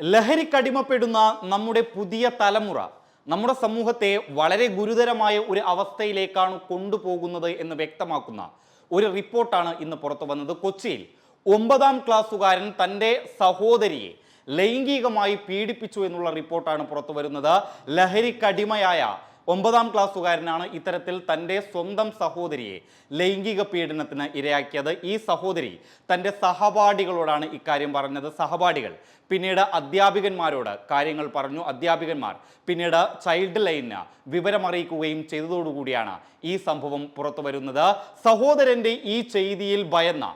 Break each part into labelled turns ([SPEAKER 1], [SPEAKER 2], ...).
[SPEAKER 1] ലഹരിക്കടിമപ്പെടുന്ന നമ്മുടെ പുതിയ തലമുറ നമ്മുടെ സമൂഹത്തെ വളരെ ഗുരുതരമായ ഒരു അവസ്ഥയിലേക്കാണ് കൊണ്ടുപോകുന്നത് എന്ന് വ്യക്തമാക്കുന്ന ഒരു റിപ്പോർട്ടാണ് ഇന്ന് പുറത്തു വന്നത്. കൊച്ചിയിൽ ഒമ്പതാം ക്ലാസ്സുകാരൻ തന്റെ സഹോദരിയെ ലൈംഗികമായി പീഡിപ്പിച്ചു എന്നുള്ള റിപ്പോർട്ടാണ് പുറത്തു വരുന്നത്. ലഹരിക്കടിമയായ ഒമ്പതാം ക്ലാസ്സുകാരനാണ് ഇത്തരത്തിൽ തന്റെ സ്വന്തം സഹോദരിയെ ലൈംഗിക പീഡനത്തിന് ഇരയാക്കിയത്. ഈ സഹോദരി തന്റെ സഹപാഠികളോടാണ് ഇക്കാര്യം പറഞ്ഞത്. സഹപാഠികൾ പിന്നീട് അധ്യാപികന്മാരോട് കാര്യങ്ങൾ പറഞ്ഞു. അധ്യാപികന്മാർ പിന്നീട് ചൈൽഡ് ലൈനിന് വിവരമറിയിക്കുകയും ചെയ്തതോടുകൂടിയാണ് ഈ സംഭവം പുറത്തു വരുന്നത് സഹോദരന്റെ ഈ ചെയ്തിയിൽ ഭയന്ന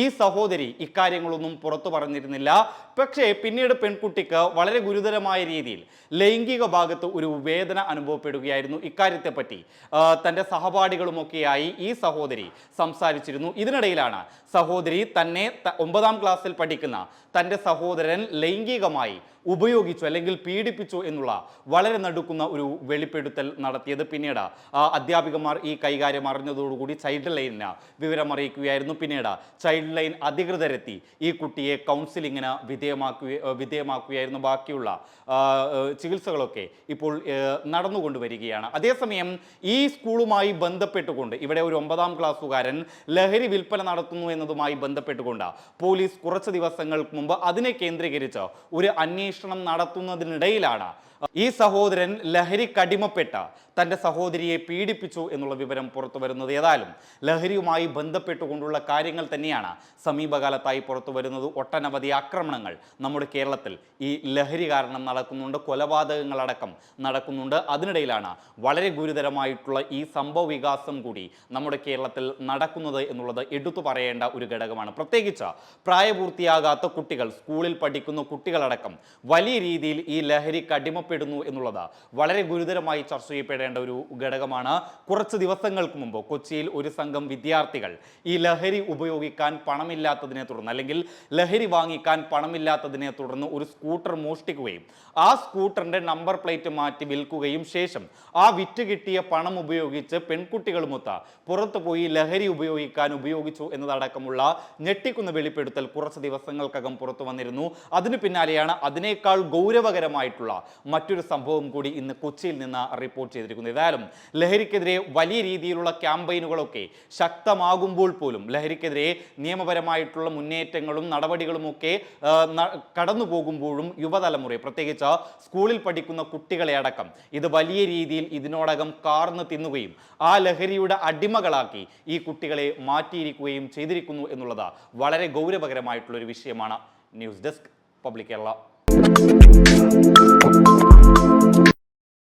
[SPEAKER 1] ഈ സഹോദരി ഇക്കാര്യങ്ങളൊന്നും പുറത്തു പറഞ്ഞിരുന്നില്ല. പക്ഷേ പിന്നീട് പെൺകുട്ടിക്ക് വളരെ ഗുരുതരമായ രീതിയിൽ ലൈംഗിക ഭാഗത്ത് ഒരു വേദന അനുഭവപ്പെടുകയായിരുന്നു ഇക്കാര്യത്തെപ്പറ്റി. തന്റെ സഹപാഠികളുമൊക്കെയായി ഈ സഹോദരി സംസാരിച്ചിരുന്നു. ഇതിനിടയിലാണ് സഹോദരി തന്നെ ഒമ്പതാം ക്ലാസ്സിൽ പഠിക്കുന്ന തന്റെ സഹോദരൻ ലൈംഗികമായി ഉപയോഗിച്ചു അല്ലെങ്കിൽ പീഡിപ്പിച്ചു എന്നുള്ള വളരെ നടുക്കുന്ന ഒരു വെളിപ്പെടുത്തൽ നടത്തിയത്. പിന്നീട് അധ്യാപികമാർ ഈ കൈകാര്യം അറിഞ്ഞതോടുകൂടി ചൈൽഡ് ലൈനിന് വിവരം അറിയിക്കുകയായിരുന്നു പിന്നീട് ചൈൽഡ് ലൈൻ അധികൃതരെത്തി. ഈ കുട്ടിയെ കൗൺസിലിങ്ങിന് വിധേയമാക്കുക വിധേയമാക്കുകയായിരുന്നു ബാക്കിയുള്ള ചികിത്സകളൊക്കെ ഇപ്പോൾ നടന്നുകൊണ്ടുവരികയാണ്. നടന്നുകൊണ്ട് അതേസമയം ഈ സ്കൂളുമായി ബന്ധപ്പെട്ടുകൊണ്ട് ഇവിടെ ഒരു ഒമ്പതാം ക്ലാസ്സുകാരൻ ലഹരി വിൽപ്പന നടത്തുന്നു എന്നതുമായി ബന്ധപ്പെട്ടുകൊണ്ട് പോലീസ് കുറച്ച് ദിവസങ്ങൾക്ക് മുമ്പ് അതിനെ കേന്ദ്രീകരിച്ച് ഒരു അന്വേഷണം നടത്തുന്നതിനിടയിലാണ് ഈ സഹോദരൻ ലഹരി കടിമപ്പെട്ട തന്റെ സഹോദരിയെ പീഡിപ്പിച്ചു എന്നുള്ള വിവരം പുറത്തു വരുന്നത് ഏതായാലും ലഹരിയുമായി ബന്ധപ്പെട്ടുകൊണ്ടുള്ള കാര്യങ്ങൾ തന്നെയാണ് സമീപകാലത്തായി പുറത്തു വരുന്നത് ഒട്ടനവധി ആക്രമണങ്ങൾ നമ്മുടെ കേരളത്തിൽ ഈ ലഹരി കാരണം നടക്കുന്നുണ്ട് കൊലപാതകങ്ങളടക്കം നടക്കുന്നുണ്ട്. അതിനിടയിലാണ് വളരെ ഗുരുതരമായിട്ടുള്ള ഈ സംഭവ വികാസം കൂടി നമ്മുടെ കേരളത്തിൽ നടക്കുന്നത് എന്നുള്ളത് എടുത്തു പറയേണ്ട ഒരു ഘടകമാണ്. പ്രത്യേകിച്ച് പ്രായപൂർത്തിയാകാത്ത കുട്ടികൾ സ്കൂളിൽ പഠിക്കുന്ന കുട്ടികളടക്കം വലിയ രീതിയിൽ ഈ ലഹരി കടിമപ്പെടുന്നു എന്നുള്ളത് വളരെ ഗുരുതരമായി ചർച്ച ചെയ്യപ്പെടേണ്ട ഒരു ഘടകമാണ്. കുറച്ച് ദിവസങ്ങൾക്ക് മുമ്പ് കൊച്ചിയിൽ ഒരു സംഘം വിദ്യാർത്ഥികൾ ഈ ലഹരി ഉപയോഗിക്കാൻ പണമില്ലാത്തതിനെ തുടർന്ന് അല്ലെങ്കിൽ ലഹരി വാങ്ങിക്കാൻ പണമില്ലാത്തതിനെ തുടർന്ന് ഒരു സ്കൂട്ടർ മോഷ്ടിക്കുകയും ആ സ്കൂട്ടറിന്റെ നമ്പർ പ്ലേറ്റ് മാറ്റി വിൽക്കുകയും ശേഷം ആ വിറ്റ് കിട്ടിയ പണം ഉപയോഗിച്ച് പെൺകുട്ടികളുമൊത്ത പുറത്തു പോയി ലഹരി ഉപയോഗിക്കാൻ ഉപയോഗിച്ചു എന്നതടക്കമുള്ള ഞെട്ടിക്കുന്ന വെളിപ്പെടുത്തൽ കുറച്ച് ദിവസങ്ങൾക്കകം പുറത്തു വന്നിരുന്നു. അതിനു പിന്നാലെയാണ് അതിനേക്കാൾ ഗൗരവകരമായിട്ടുള്ള മറ്റൊരു സംഭവം കൂടി ഇന്ന് കൊച്ചിയിൽ നിന്ന് റിപ്പോർട്ട് ചെയ്തിരിക്കുന്നത്. ഏതായാലും ലഹരിക്കെതിരെ വലിയ രീതിയിലുള്ള ക്യാമ്പയിനുകളൊക്കെ ശക്തമാകുമ്പോൾ പോലും ലഹരിക്കെതിരെ നിയമപരമായിട്ടുള്ള മുന്നേറ്റങ്ങളും നടപടികളുമൊക്കെ കടന്നു പോകുമ്പോഴും യുവതലമുറയെ പ്രത്യേകിച്ച് സ്കൂളിൽ പഠിക്കുന്ന കുട്ടികളെ അടക്കം ഇത് വലിയ രീതിയിൽ ഇതിനോടകം കാർന്ന് തിന്നുകയും ആ ലഹരിയുടെ അടിമകളാക്കി ഈ കുട്ടികളെ മാറ്റിയിരിക്കുകയും ചെയ്തിരിക്കുന്നു എന്നുള്ളത് വളരെ ഗൗരവകരമായിട്ടുള്ള ഒരു വിഷയമാണ് ന്യൂസ് ഡെസ്ക് പബ്ലിക് കേരള.